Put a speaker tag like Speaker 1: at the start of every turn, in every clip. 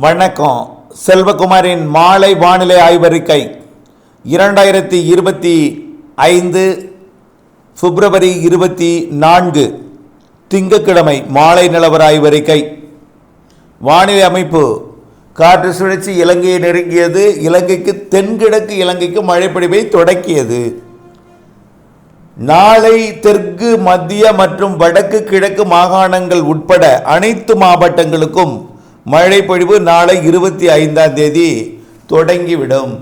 Speaker 1: வணக்கம். செல்வகுமாரின் மாலை வானிலை ஆய்வறிக்கை. இரண்டாயிரத்தி இருபத்தி ஐந்து பிப்ரவரி இருபத்தி நான்கு திங்கட்கிழமை மாலை நிலவர ஆய்வறிக்கை. வானிலை அமைப்பு. காற்று சுழற்சி இலங்கையை நெருங்கியது. இலங்கைக்கு தென்கிழக்கு இலங்கைக்கு மழைப்பொழிவை தொடக்கியது. நாளை தெற்கு மத்திய மற்றும் வடக்கு கிழக்கு மாகாணங்கள் உட்பட அனைத்து மாவட்டங்களுக்கும் மழை பொழிவு நாளை இருபத்தி ஐந்தாம் தேதி தொடங்கிவிடும்.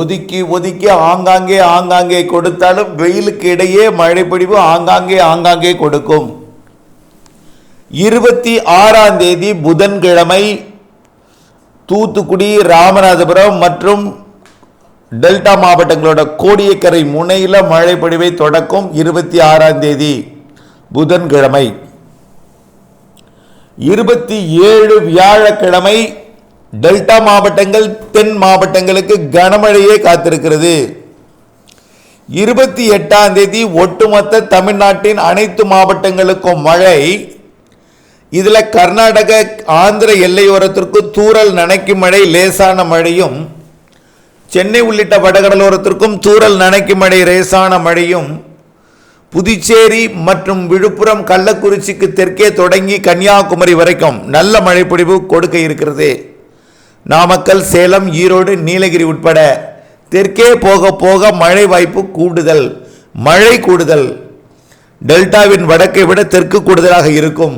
Speaker 1: ஒதுக்கி ஒதுக்கி ஆங்காங்கே ஆங்காங்கே கொடுத்தாலும் வெயிலுக்கு இடையே மழை பொழிவு ஆங்காங்கே ஆங்காங்கே கொடுக்கும். இருபத்தி ஆறாம் தேதி புதன்கிழமை தூத்துக்குடி ராமநாதபுரம் மற்றும் டெல்டா மாவட்டங்களோட கோடியக்கரை முனையில் மழை பொழிவை தொடக்கும் இருபத்தி ஆறாம் தேதி புதன்கிழமை. இருபத்தி ஏழு வியாழக்கிழமை டெல்டா மாவட்டங்கள் தென் மாவட்டங்களுக்கு கனமழையே காத்திருக்கிறது. இருபத்தி எட்டாம் தேதி ஒட்டுமொத்த தமிழ்நாட்டின் அனைத்து மாவட்டங்களுக்கும் மழை. இதில் கர்நாடக ஆந்திர எல்லையோரத்திற்கு தூரல் நனைக்கும் மழை லேசான மழையும் சென்னை உள்ளிட்ட வடகடலோரத்திற்கும் தூரல் நனைக்கும் மழை லேசான மழையும் புதுச்சேரி மற்றும் விழுப்புரம் கள்ளக்குறிச்சிக்கு தெற்கே தொடங்கி கன்னியாகுமரி வரைக்கும் நல்ல மழைப்பொழிவு கொடுக்க இருக்கிறது. நாமக்கல் சேலம் ஈரோடு நீலகிரி உட்பட தெற்கே போக போக மழை வாய்ப்பு கூடுதல் மழை கூடுதல். டெல்டாவின் வடக்கை விட தெற்கு கூடுதலாக இருக்கும்.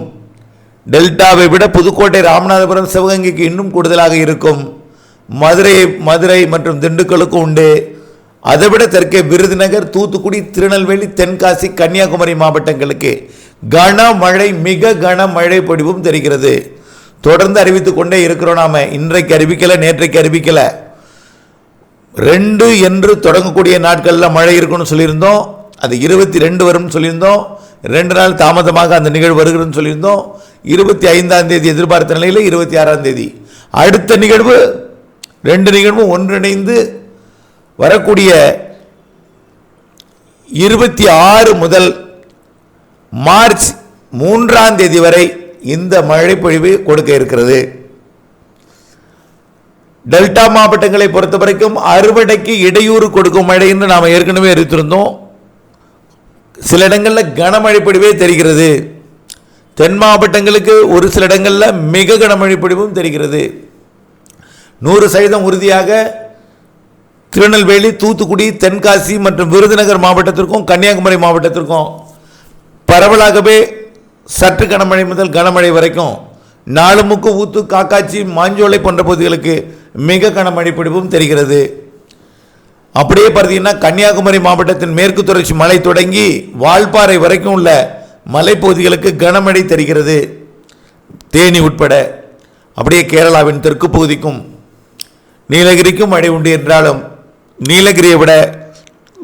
Speaker 1: டெல்டாவை விட புதுக்கோட்டை ராமநாதபுரம் சிவகங்கைக்கு இன்னும் கூடுதலாக இருக்கும். மதுரை மதுரை மற்றும் திண்டுக்கலுக்கும் உண்டு. அதைவிட தெற்கே விருதுநகர் தூத்துக்குடி திருநெல்வேலி தென்காசி கன்னியாகுமரி மாவட்டங்களுக்கு கனமழை மிக கனமழை பொடிவும் தெரிகிறது. தொடர்ந்து அறிவித்துக் கொண்டே இருக்கிறோம் நாம. இன்றைக்கு அறிவிக்கல நேற்றைக்கு அறிவிக்கல. ரெண்டு என்று தொடங்கக்கூடிய நாட்களில் மழை இருக்குன்னு சொல்லியிருந்தோம். அது இருபத்தி ரெண்டு வரும்னு சொல்லியிருந்தோம். ரெண்டு நாள் தாமதமாக அந்த நிகழ்வு வருகிறதுன்னு சொல்லியிருந்தோம். இருபத்தி ஐந்தாம் தேதி எதிர்பார்த்த நிலையில் இருபத்தி ஆறாம் தேதி. அடுத்த நிகழ்வு ரெண்டு நிகழ்வும் ஒன்றிணைந்து வரக்கூடிய இருபத்தி ஆறு முதல் மார்ச் மூன்றாம் தேதி வரை இந்த மழை பொழிவு கொடுக்க இருக்கிறது. டெல்டா மாவட்டங்களை பொறுத்த வரைக்கும் அறுவடைக்கு இடையூறு கொடுக்கும் மழை என்று நாம் ஏற்கனவே அறிவித்திருந்தோம். சில இடங்களில் கனமழை பொழிவே தெரிகிறது. தென் மாவட்டங்களுக்கு ஒரு சில இடங்களில் மிக கனமழை பொழிவும் தெரிகிறது. நூறு சதவீதம் உறுதியாக திருநெல்வேலி தூத்துக்குடி தென்காசி மற்றும் விருதுநகர் மாவட்டத்திற்கும் கன்னியாகுமரி மாவட்டத்திற்கும் பரவலாகவே சற்று கனமழை முதல் கனமழை வரைக்கும் நாலுமுக்கு ஊத்து காக்காச்சி மாஞ்சோலை போன்ற பகுதிகளுக்கு மிக கனமழை பிடிப்பும் தெரிகிறது. அப்படியே பார்த்தீங்கன்னா கன்னியாகுமரி மாவட்டத்தின் மேற்கு தொடர்ச்சி மலை தொடங்கி வால்பாறை வரைக்கும் உள்ள மலைப்பகுதிகளுக்கு கனமழை தெரிகிறது. தேனி உட்பட அப்படியே கேரளாவின் தெற்கு பகுதிக்கும் நீலகிரிக்கும் மழை உண்டு என்றாலும் நீலகிரியை விட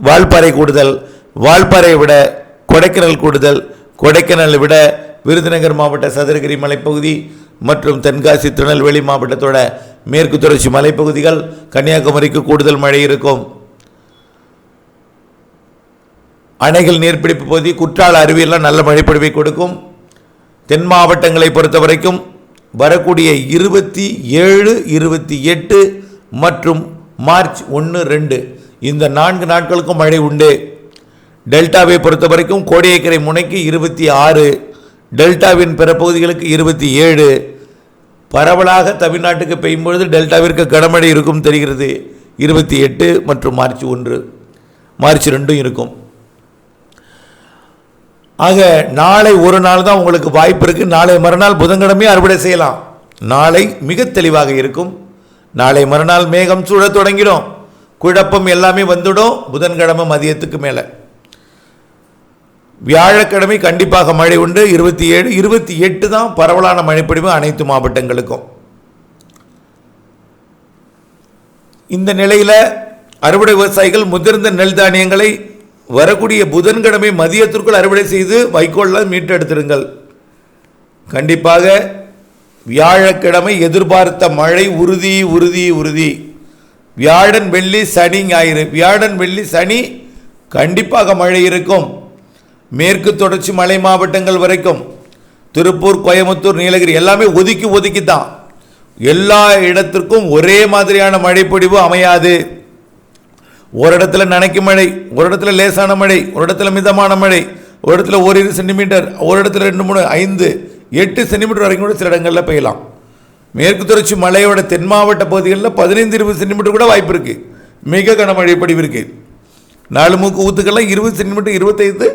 Speaker 1: வால்பாறை கூடுதல் வால்பாறையை விட கொடைக்கானல் கூடுதல் கொடைக்கானலை விட விருதுநகர் மாவட்ட சதுரகிரி மலைப்பகுதி மற்றும் தென்காசி திருநெல்வேலி மாவட்டத்தோட மேற்கு தொடர்ச்சி மலைப்பகுதிகள் கன்னியாகுமரிக்கு கூடுதல் மழை இருக்கும். அணைகள் நீர்பிடிப்பு பகுதி குற்றால அருவியெல்லாம் நல்ல மழைப்பொழிவை கொடுக்கும். தென் மாவட்டங்களை பொறுத்த வரைக்கும் வரக்கூடிய இருபத்தி ஏழு இருபத்தி எட்டு மற்றும் மார்ச் ஒன்று ரெண்டு. இந்த நான்கு நாட்களுக்கும் மழை உண்டு. டெல்டாவை பொறுத்த வரைக்கும் கோடியக்கரை முனைக்கு இருபத்தி ஆறு டெல்டாவின் பிற பகுதிகளுக்கு இருபத்தி ஏழு. பரவலாக தமிழ்நாட்டுக்கு பெய்யும் பொழுது டெல்டாவிற்கு கனமழை இருக்கும் தெரிகிறது. இருபத்தி எட்டு மற்றும் மார்ச் ஒன்று. மார்ச் ரெண்டும் இருக்கும். ஆக நாளை ஒரு நாள் தான் உங்களுக்கு வாய்ப்பு இருக்குது நாளை மறுநாள் புதன்கிழமை அறுவடை செய்யலாம். நாளை மிக தெளிவாக இருக்கும். நாளை மறுநாள் மேகம் சூழத் தொடங்கிடும். குழப்பம் எல்லாமே வந்துடும். புதன்கிழமை மதியத்துக்கு மேலே. வியாழக்கிழமை கண்டிப்பாக மழை உண்டு. இருபத்தி ஏழு இருபத்தி எட்டு தான் பரவலான மழைப்பொழிவு அனைத்து மாவட்டங்களுக்கும். இந்த நிலையில் அறுவடை விவசாயிகள் முதிர்ந்த நெல் தானியங்களை வரக்கூடிய புதன்கிழமை மதியத்திற்குள் அறுவடை செய்து வைக்கோலில் மீட்டெடுத்திருங்கள். கண்டிப்பாக வியாழக்கிழமை எதிர்பார்த்த மழை உறுதி உறுதி உறுதி. வியாழன் வெள்ளி சனி ஞாயிறு. வியாழன் வெள்ளி சனி கண்டிப்பாக மழை இருக்கும். மேற்கு தொடர்ச்சி மலை மாவட்டங்கள் வரைக்கும். திருப்பூர் கோயம்புத்தூர் நீலகிரி எல்லாமே ஒதுக்கி ஒதுக்கி தான். எல்லா இடத்திற்கும் ஒரே மாதிரியான மழைப்பொழிவு அமையாது. ஒரு இடத்துல நனைக்கும் மழை ஒரு இடத்துல லேசான மழை ஒரு இடத்துல மிதமான மழை ஒரு இடத்துல ஓரிரு சென்டிமீட்டர் ஒரு இடத்துல ரெண்டு மூணு ஐந்து எட்டு சென்டிமீட்டர் வரைக்கும் கூட சில இடங்களில் பெய்யலாம். மேற்கு தொடர்ச்சி மலையோட தென் மாவட்ட பகுதிகளில் பதினைந்து இருபது சென்டிமீட்டர் கூட வாய்ப்பு இருக்குது மிக கனமழை படிவு இருக்குது நாலு மூக்கு ஊத்துக்கெல்லாம் இருபது சென்டிமீட்டர் இருபத்தைந்து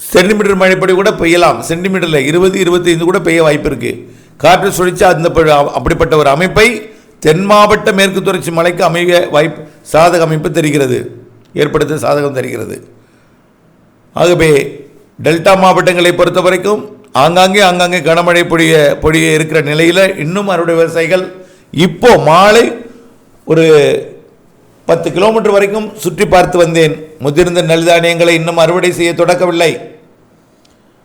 Speaker 1: சென்டிமீட்டர் மழைப்படி கூட பெய்யலாம். சென்டிமீட்டரில் இருபது இருபத்தைந்து கூட பெய்ய வாய்ப்பு இருக்குது காற்று சுழிச்சு அந்த அப்படிப்பட்ட ஒரு அமைப்பை தென் மாவட்ட மேற்கு தொடர்ச்சி மலைக்கு அமைய வாய்ப்பு சாதக அமைப்பு தெரிகிறது. ஏற்படுத்த சாதகம் தெரிகிறது. ஆகவே டெல்டா மாவட்டங்களை பொறுத்த வரைக்கும் ஆங்காங்கே ஆங்காங்கே கனமழை பொழிய பொழிய இருக்கிற நிலையில் இன்னும் அறுவடை விவசாயிகள் இப்போ மாலை ஒரு பத்து கிலோமீட்டர் வரைக்கும் சுற்றி பார்த்து வந்தேன். முதிர்ந்த நெல்தானியங்களை இன்னும் அறுவடை செய்ய தொடக்கவில்லை.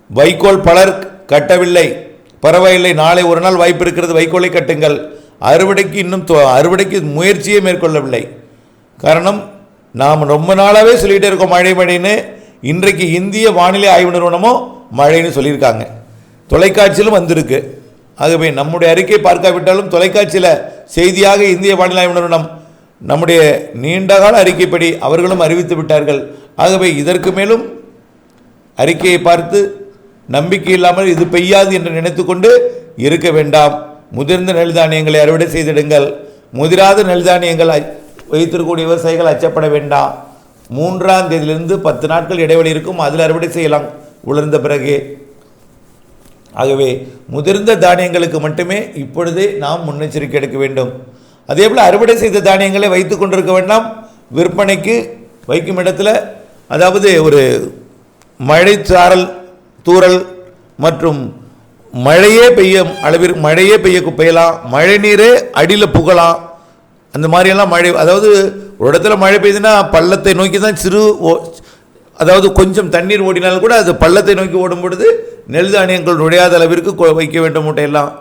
Speaker 1: வைக்கோல் பலர் கட்டவில்லை. பரவாயில்லை நாளை ஒரு நாள் வாய்ப்பு இருக்கிறது வைக்கோலை கட்டுங்கள். அறுவடைக்கு இன்னும் தொ- அறுவடைக்கு முயற்சியே மேற்கொள்ளவில்லை. காரணம் நாம் ரொம்ப நாளாகவே சொல்லிகிட்டே இருக்கோம் மழை மழைன்னு. இன்றைக்கு இந்திய வானிலை ஆய்வு நிறுவனமும் மழைன்னு சொல்லியிருக்காங்க. தொலைக்காட்சியிலும் வந்திருக்கு. ஆகவே நம்முடைய அறிக்கை பார்க்காவிட்டாலும் தொலைக்காட்சியில் செய்தியாக இந்திய வானிலை ஆய்வு நிறுவனம் நம்முடைய நீண்டகால அறிக்கைப்படி அவர்களும் அறிவித்து விட்டார்கள். ஆகவே இதற்கு மேலும் அறிக்கையை பார்த்து நம்பிக்கை இல்லாமல் இது பெய்யாது என்று நினைத்துக்கொண்டு இருக்க வேண்டாம். முதிர்ந்த நெல்தானியங்களை அறுவடை செய்திடுங்கள். முதிராத நெல்தானியங்கள் அ- வைத்திருக்கக்கூடிய விவசாயிகள் அச்சப்பட வேண்டாம். மூன்றாம் தேதியிலிருந்து பத்து நாட்கள் இடைவெளி இருக்கும். அதில் அறுவடை செய்யலாம். உலர்ந்த பிறகு. ஆகவே முதிர்ந்த தானியங்களுக்கு மட்டுமே இப்பொழுதே நாம் முன்னெச்சரிக்கை எடுக்க வேண்டும். அதே போல் அறுவடை செய்த தானியங்களை வைத்து கொண்டிருக்க வேண்டாம். விற்பனைக்கு வைக்கும் இடத்துல அதாவது ஒரு மழைச்சாரல் தூரல் தூறல் மற்றும் மழையே பெய்ய அளவிற்கு மழையே பெய்ய பெய்யலாம் மழை நீரே அடியில் புகலாம். அந்த மாதிரியெல்லாம் மழை அதாவது ஒரு இடத்துல மழை பெய்யுதுன்னா பள்ளத்தை நோக்கி தான் சிறு ஓ- அதாவது கொஞ்சம் தண்ணீர் ஓடினாலும் கூட அது பள்ளத்தை நோக்கி ஓடும் பொழுது நெல் தானியங்கள் நுழையாத அளவிற்கு வைக்க வேண்டும் மூட்டையெல்லாம்.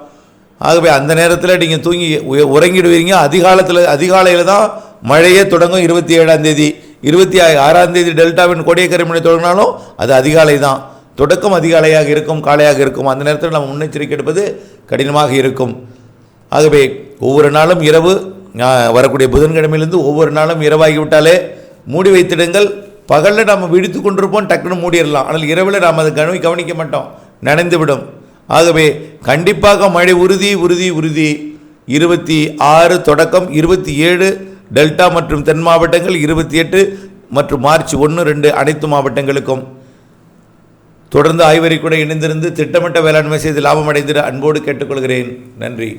Speaker 1: ஆகவே அந்த நேரத்தில் நீங்கள் தூங்கி உறங்கிடுவீங்க. அதிகாலத்தில் அதிகாலையில் தான் மழையே தொடங்கும் இருபத்தி ஏழாம் தேதி. இருபத்தி ஆறாம் தேதி டெல்டாவின் கோடியக்கரை மழை தொடங்கினாலும் அது அதிகாலை தான். தொடக்கம் அதிகாலையாக இருக்கும் காலையாக இருக்கும். அந்த நேரத்தில் நம்ம முன்னெச்சரிக்கை எடுப்பது கடினமாக இருக்கும். ஆகவே ஒவ்வொரு நாளும் இரவு வரக்கூடிய புதன்கிழமையிலிருந்து ஒவ்வொரு நாளும் இரவாகிவிட்டாலே மூடி வைத்திடுங்கள். பகலில் நாம் விழித்து கொண்டிருப்போம் டக்குன்னு மூடிடலாம். ஆனால் இரவில் நாம் அதை கவனி கவனிக்க மாட்டோம். நனைந்துவிடும். ஆகவே கண்டிப்பாக மழை உறுதி உறுதி உறுதி. இருபத்தி ஆறு தொடக்கம் இருபத்தி ஏழு டெல்டா மற்றும் தென் மாவட்டங்கள் இருபத்தி எட்டு மற்றும் மார்ச் ஒன்று ரெண்டு அனைத்து மாவட்டங்களுக்கும். தொடர்ந்து ஆய்வறிக்கூட இணைந்திருந்து திட்டமிட்ட வேளாண்மை செய்து லாபம் அடைந்திட அன்போடு கேட்டுக்கொள்கிறேன். நன்றி.